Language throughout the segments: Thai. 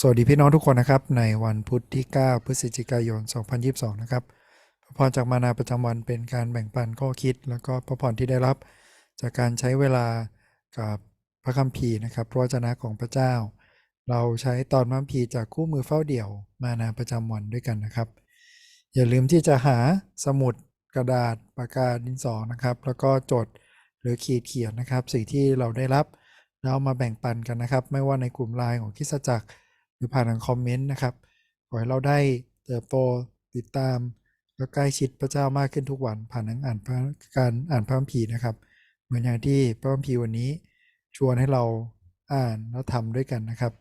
สวัสดีพี่น้องทุกคนนะครับ ในวันพุธที่ 9 พฤศจิกายน 2022 นะครับพระพรจากมานาประจำวันเป็นการแบ่งปันข้อคิด แล้วก็พระพรที่ได้รับจากการใช้เวลากับพระคัมภีร์นะครับ พระวจนะของพระเจ้า เราใช้ตอนพระคัมภีร์จากคู่มือเฝ้าเดี่ยวมานาประจำวันด้วยกันนะครับ อย่าลืมที่จะหาสมุดกระดาษปากกาดินสอนะครับ แล้วก็จดหรือขีดเขียนนะครับ สิ่งที่เราได้รับแล้วเอามาแบ่งปันกันนะครับ ไม่ว่าในกลุ่มไลน์ของคิสจักร รือผ่านทางคอมเมนต์นะครับ ขอให้เราได้เติบโตติดตาม และใกล้ชิดพระเจ้ามากขึ้นทุกวันผ่านนังอ่านพระการอ่านพระคัมภีร์นะครับ เหมือนอย่างที่พระคัมภีร์วันนี้ชวนให้เราอ่านแล้วทำด้วยกันนะครับ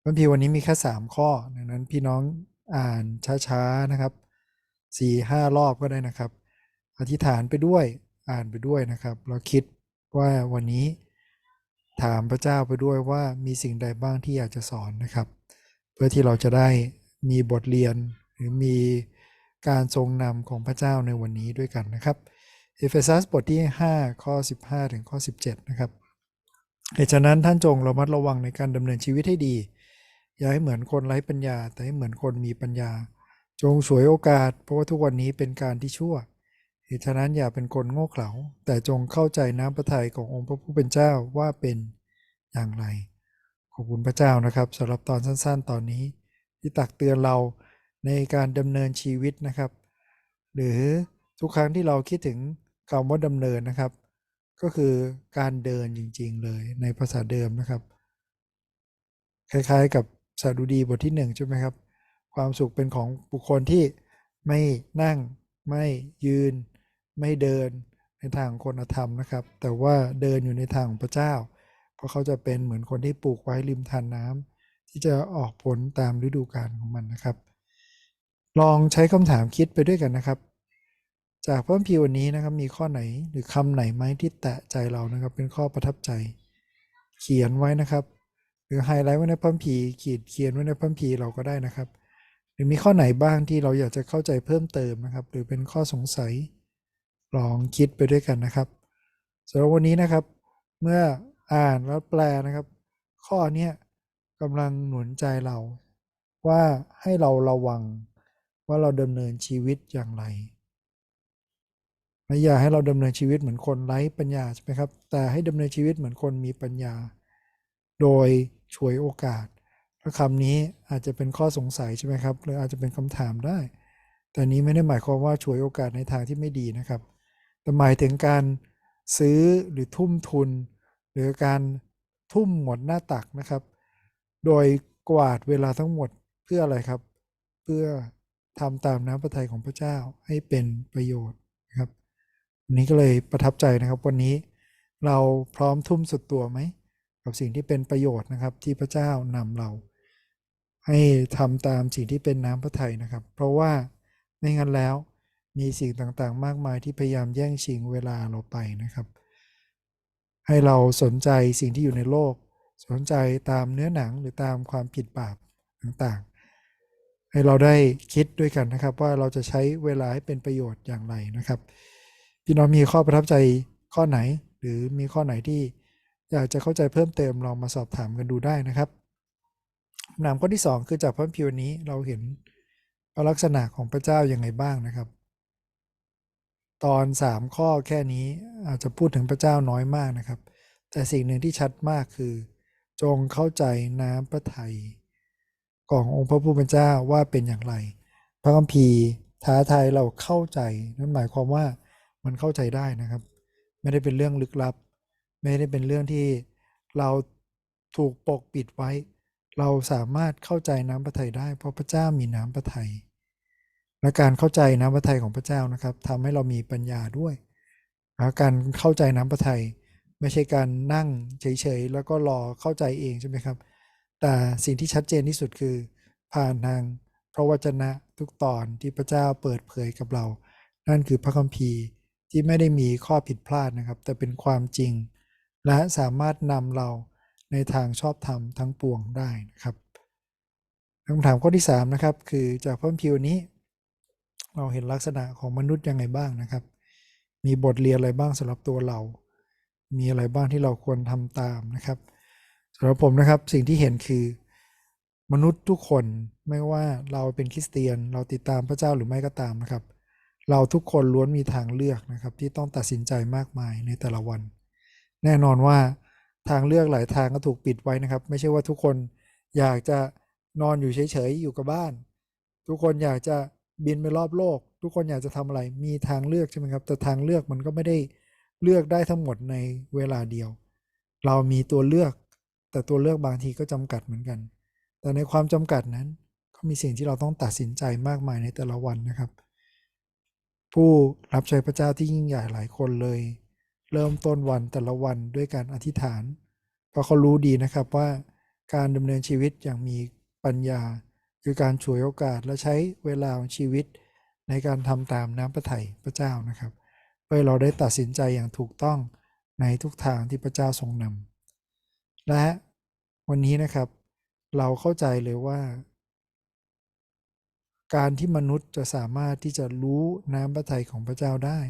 พระคัมภีร์วันนี้มีแค่3ข้อดังนั้นพี่น้องอ่านช้าๆนะครับสี่ห้ารอบก็ได้นะครับ อธิษฐานไปด้วยอ่านไปด้วยนะครับ เราคิดว่าวันนี้ถามพระเจ้าไปด้วยว่ามีสิ่งใดบ้างที่อยากจะสอนนะครับ พื่อที่เราจะได้มีบทเรียนหรือมีการทรงนำของพระเจ้าในวันนี้ด้วยกันนะครับเอเฟซัสบทที่ 5 ข้อ 15 ถึงข้อ 17 นะครับเหตุฉะนั้นท่านจงระมัดระวังในการดำเนินชีวิตให้ดี อย่าให้เหมือนคนไร้ปัญญา แต่ให้เหมือนคนมีปัญญา จงฉวยโอกาส เพราะว่าทุกวันนี้เป็นการที่ชั่วเหตุฉะนั้นอย่าเป็นคนโง่เขลาแต่จงเข้าใจน้ำพระทัยขององค์พระผู้เป็นเจ้าว่าเป็นอย่างไร ขอบคุณพระเจ้านะครับสำหรับตอนสั้นๆ ตอนนี้ที่ตักเตือนเราในการดำเนินชีวิตนะครับ หรือทุกครั้งที่เราคิดถึงคำว่าดำเนินนะครับ ก็คือการเดินจริงๆเลยในภาษาเดิมนะครับ คล้ายๆกับสดุดีบทที่หนึ่งใช่ไหมครับ ความสุขเป็นของบุคคลที่ไม่นั่งไม่ยืน ไม่เดินในทางคนธรรมนะครับ แต่ว่าเดินอยู่ในทางของพระเจ้า ราะเขาจะเป็นเหมือนคนที่ปลูกไว้ริมทานน้ำที่จะออกผลตามฤดูกาลของมันนะครับ ลองใช้คำถามคิดไปด้วยกันนะครับ จากพระคัมภีร์วันนี้นะครับมีข้อไหนหรือคำไหนไหมที่แตะใจเรานะครับ เป็นข้อประทับใจ เขียนไว้นะครับ หรือไฮไลท์ไว้ในพระคัมภีร์ขีดเขียนไว้ในพระคัมภีร์เราก็ได้นะครับ หรือมีข้อไหนบ้างที่เราอยากจะเข้าใจเพิ่มเติมนะครับ หรือเป็นข้อสงสัยลองคิดไปด้วยกันนะครับสำหรับวันนี้นะครับ เมื่อ อ่านแล้วแปลนะครับ ข้อเนี้ยกำลังหนุนใจเรา ว่าให้เราระวังว่าเราดำเนินชีวิตอย่างไรและอย่าให้เราดำเนินชีวิตเหมือนคนไร้ปัญญาใช่ไหมครับ แต่ให้ดำเนินชีวิตเหมือนคนมีปัญญา โดยฉวยโอกาสและคำนี้อาจจะเป็นข้อสงสัยใช่ไหมครับ หรืออาจจะเป็นคำถามได้ แต่นี้ไม่ได้หมายความว่าฉวยโอกาสในทางที่ไม่ดีนะครับ แต่หมายถึงการซื้อหรือทุ่มทุน หรือการทุ่มหมดหน้าตักนะครับ โดยกวาดเวลาทั้งหมดเพื่ออะไรครับ เพื่อทำตามน้ำพระทัยของพระเจ้าให้เป็นประโยชน์นะครับวันนี้ก็เลยประทับใจนะครับ วันนี้เราพร้อมทุ่มสุดตัวไหมกับสิ่งที่เป็นประโยชน์นะครับ ที่พระเจ้านำเรา ให้ทำตามสิ่งที่เป็นน้ำพระทัยนะครับ เพราะว่าไม่งั้นแล้วมีสิ่งต่างๆ มากมายที่พยายามแย่งชิงเวลาเราไปนะครับ ให้เราสนใจสิ่งที่อยู่ในโลก สนใจตามเนื้อหนังหรือตามความผิดบาปต่างๆ ให้เราได้คิดด้วยกันนะครับ ว่าเราจะใช้เวลาให้เป็นประโยชน์อย่างไรนะครับ พี่น้องมีข้อประทับใจข้อไหน หรือมีข้อไหนที่อยากจะเข้าใจเพิ่มเติมลองมาสอบถามกันดูได้นะครับคำถามข้อที่ 2 คือจากพระคัมภีร์วันนี้เราเห็นลักษณะของพระเจ้าอย่างไรบ้างนะครับ ตอน 3 ข้อแค่นี้ อาจจะพูดถึงพระเจ้าน้อยมากนะครับ แต่สิ่งหนึ่งที่ชัดมากคือ จงเข้าใจน้ำพระทัยขององค์พระผู้เป็นเจ้าว่าเป็นอย่างไร พระคัมภีร์ท้าทายเราเข้าใจนั่นหมายความว่ามันเข้าใจได้นะครับ ไม่ได้เป็นเรื่องลึกลับ ไม่ได้เป็นเรื่องที่เราถูกปกปิดไว้ เราสามารถเข้าใจน้ำพระทัยได้ เพราะพระเจ้ามีน้ำพระทัยและการเข้าใจน้ำพระทัยของพระเจ้านะครับทำให้เรามีปัญญาด้วย การเข้าใจน้ำพระทัยไม่ใช่การนั่งเฉยๆ แล้วก็รอเข้าใจเองใช่ไหมครับ แต่สิ่งที่ชัดเจนที่สุดคือ ผ่านทางพระวจนะทุกตอนที่พระเจ้าเปิดเผยกับเรา นั่นคือพระคัมภีร์ที่ไม่ได้มีข้อผิดพลาดนะครับ แต่เป็นความจริง และสามารถนำเราในทางชอบธรรมทั้งปวงได้นะครับคำถามข้อที่3นะครับคือจากพระคัมภีร์นี้ เราเห็นลักษณะของมนุษย์ยังไงบ้างนะครับ มีบทเรียนอะไรบ้างสำหรับตัวเรา มีอะไรบ้างที่เราควรทำตามนะครับสำหรับผมนะครับสิ่งที่เห็นคือ มนุษย์ทุกคนไม่ว่าเราเป็นคริสเตียน เราติดตามพระเจ้าหรือไม่ก็ตามนะครับ เราทุกคนล้วนมีทางเลือกนะครับ ที่ต้องตัดสินใจมากมายในแต่ละวัน แน่นอนว่าทางเลือกหลายทางก็ถูกปิดไว้นะครับ ไม่ใช่ว่าทุกคนอยากจะนอนอยู่เฉยๆอยู่กับบ้าน ทุกคนอยากจะ บินไปรอบโลก ทุกคนอยากจะทำอะไรมีทางเลือกใช่ไหมครับ แต่ทางเลือกมันก็ไม่ได้เลือกได้ทั้งหมดในเวลาเดียว เรามีตัวเลือก แต่ตัวเลือกบางทีก็จำกัดเหมือนกัน แต่ในความจำกัดนั้น ก็มีสิ่งที่เราต้องตัดสินใจมากมายในแต่ละวันนะครับ ผู้รับใช้พระเจ้าที่ยิ่งใหญ่หลายคนเลย เริ่มต้นวันแต่ละวันด้วยการอธิษฐาน เพราะเขารู้ดีนะครับว่าการดำเนินชีวิตอย่างมีปัญญา คือการฉวยโอกาสและใช้เวลาของชีวิต ในการทำตามน้ำพระทัยพระเจ้านะครับเพื่อเราได้ตัดสินใจอย่างถูกต้องในทุกทางที่พระเจ้าทรงนำและวันนี้นะครับ เราเข้าใจเลยว่า การที่มนุษย์จะสามารถที่จะรู้น้ำพระทัยของพระเจ้าได้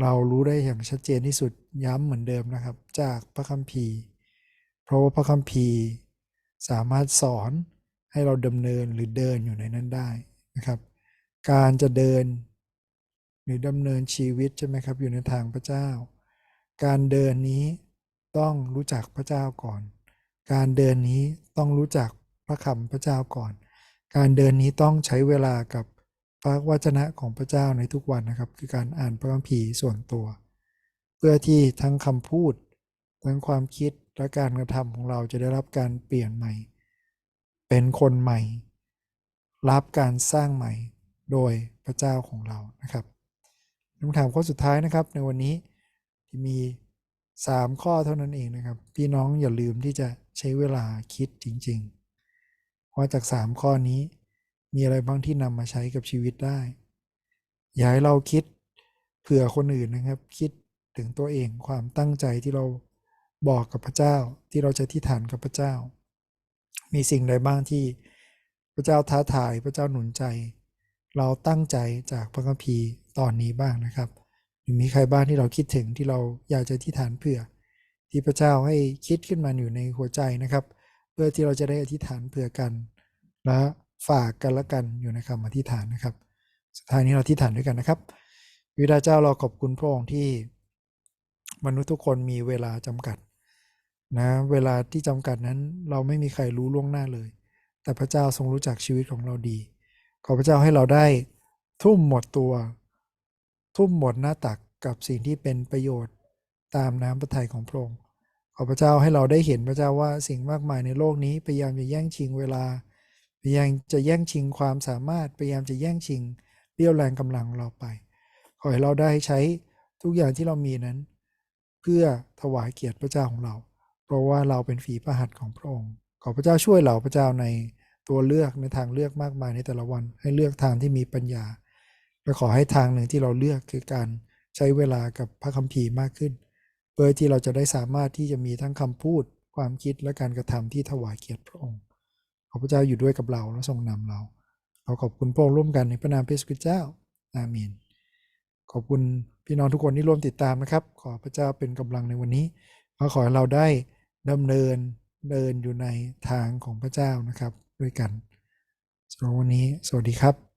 เรารู้ได้อย่างชัดเจนที่สุดย้ำเหมือนเดิมนะครับ จากพระคัมภีร์ เพราะว่าพระคัมภีร์สามารถสอน ให้เราดำเนินหรือเดินอยู่ในนั้นได้นะครับ การจะเดินหรือดำเนินชีวิตใช่ไหมครับอยู่ในทางพระเจ้า การเดินนี้ต้องรู้จักพระเจ้าก่อน การเดินนี้ต้องรู้จักพระคำพระเจ้าก่อน การเดินนี้ต้องใช้เวลากับพระวจนะของพระเจ้าในทุกวันนะครับ คือการอ่านพระคัมภีร์ส่วนตัว เพื่อที่ทั้งคำพูด ทั้งความคิดและการกระทำของเราจะได้รับการเปลี่ยนใหม่ เป็นคนใหม่ รับการสร้างใหม่โดยพระเจ้าของเรานะครับคำถามข้อสุดท้ายนะครับในวันนี้ที่มี 3 ข้อเท่านั้นเองนะครับ พี่น้องอย่าลืมที่จะใช้เวลาคิดจริงๆว่าจาก 3 ข้อนี้มีอะไรบ้างที่นำมาใช้กับชีวิตได้ อย่าให้เราคิดเผื่อคนอื่นนะครับ คิดถึงตัวเองความตั้งใจที่เราบอกกับพระเจ้าที่เราจะที่ฐานกับพระเจ้า มีสิ่งใดบ้างที่พระเจ้าท้าทายพระเจ้าหนุนใจ เราตั้งใจจากพระคัมภีร์ตอนนี้บ้างนะครับหรือมีใครบ้างที่เราคิดถึงที่เราอยากจะที่ฐานเผื่อ ที่พระเจ้าให้คิดขึ้นมาอยู่ในหัวใจนะครับ เพื่อที่เราจะได้อธิษฐานเผื่อกัน และฝากกันละกันอยู่ในคำอธิษฐานนะครับ สุดท้ายนี้เราอธิษฐานด้วยกันนะครับวิดาเจ้าเราขอบคุณพระองค์ที่มนุษย์ทุกคนมีเวลาจำกัด นะเวลาที่จำกัดนั้นเราไม่มีใครรู้ล่วงหน้าเลย แต่พระเจ้าทรงรู้จักชีวิตของเราดี ขอพระเจ้าให้เราได้ทุ่มหมดตัว ทุ่มหมดหน้าตักกับสิ่งที่เป็นประโยชน์ตามน้ำพระทัยของพระองค์ขอพระเจ้าให้เราได้เห็นพระเจ้าว่าสิ่งมากมายในโลกนี้พยายามจะแย่งชิงเวลาพยายามจะแย่งชิงความสามารถพยายามจะแย่งชิงเรี่ยวแรงกำลังเราไป ขอให้เราได้ใช้ทุกอย่างที่เรามีนั้น เพื่อถวายเกียรติพระเจ้าของเรา เพราะว่าเราเป็นฝีพระหัตถ์ของพระองค์ ขอพระเจ้าช่วยเราพระเจ้าในตัวเลือกในทางเลือกมากมายในแต่ละวันให้เลือกทางที่มีปัญญาและขอให้ทางหนึ่งที่เราเลือกคือการใช้เวลากับพระคัมภีร์มากขึ้น เพื่อที่เราจะได้สามารถที่จะมีทั้งคำพูด ความคิดและการกระทำที่ถวายเกียรติพระองค์ ขอพระเจ้าอยู่ด้วยกับเราและทรงนำเราเราขอบคุณพระองค์ร่วมกันในพระนามพระเยซูคริสต์เจ้าอาเมนขอบคุณพี่น้องทุกคนที่ร่วมติดตามนะครับ ขอพระเจ้าเป็นกำลังในวันนี้ ขอขอให้เราได้ดำเนินเดินอยู่ในทางของพระเจ้านะครับ ด้วยกันสำหรับวันนี้ สวัสดีครับ